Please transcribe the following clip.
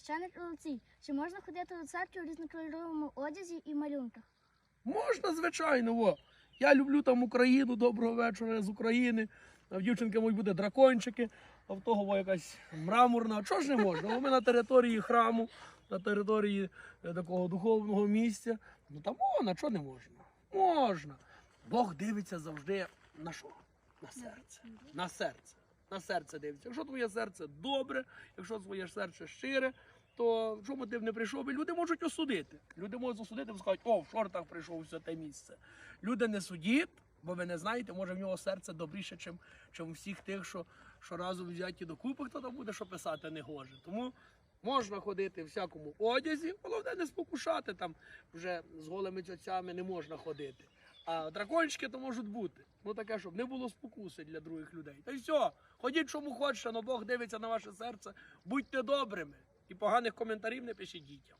Священик Олексій, чи можна ходити до церкви у різнокольоровому одязі і малюнках? Можна, звичайно, во. Я люблю там Україну, доброго вечора я з України. А в дівчинки мабуть буде дракончики, а в того во, якась мраморна. Чого ж не можна? Бо ми на території храму, на території е, такого духовного місця. Ну там можна, чого не можна? Можна. Бог дивиться завжди на що? На серце. На серце. На серце дивиться. Якщо твоє серце добре, якщо твоє серце щире, то чому ти не прийшов, і люди можуть осудити. Люди можуть осудити, скажуть, о, в шортах прийшов все те місце. Люди не судіть, бо ви не знаєте, може в нього серце добріше, чим, чим всіх тих, що, що разом взяті докупи, хто там буде, що писати не гоже. Тому можна ходити в всякому одязі, головне не спокушати там вже з голими цьоцями не можна ходити. А дракончики то можуть бути. Ну таке, щоб не було спокуси для других людей. Та й все, ходіть чому хочете, але Бог дивиться на ваше серце, будьте добрими. І поганих коментарів не пишіть дітям.